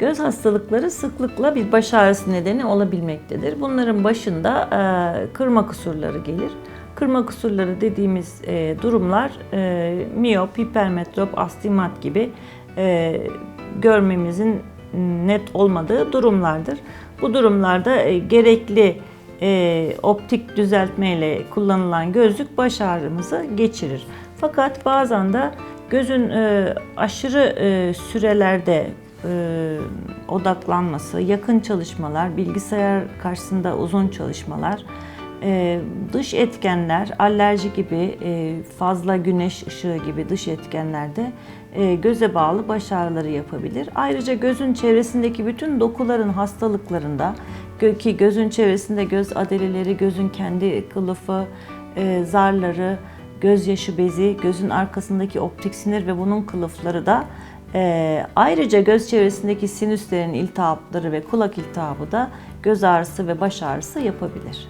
Göz hastalıkları sıklıkla bir baş ağrısı nedeni olabilmektedir. Bunların başında e, kırma kusurları gelir. Kırma kusurları dediğimiz e, durumlar e, miyop, hipermetrop, astigmat gibi görmemizin net olmadığı durumlardır. Bu durumlarda gerekli e, optik düzeltmeyle kullanılan gözlük baş ağrımızı geçirir. Fakat bazen de gözün e, aşırı e, sürelerde e, odaklanması, yakın çalışmalar, bilgisayar karşısında uzun çalışmalar, e, dış etkenler, alerji gibi, e, fazla güneş ışığı gibi dış etkenlerde e, göze bağlı baş ağrıları yapabilir. Ayrıca gözün çevresindeki bütün dokuların hastalıklarında ki gözün çevresinde göz adeleleri, gözün kendi kılıfı, e, zarları, gözyaşı bezi, gözün arkasındaki optik sinir ve bunun kılıfları da e, ayrıca göz çevresindeki sinüslerin iltihapları ve kulak iltihabı da göz ağrısı ve baş ağrısı yapabilir.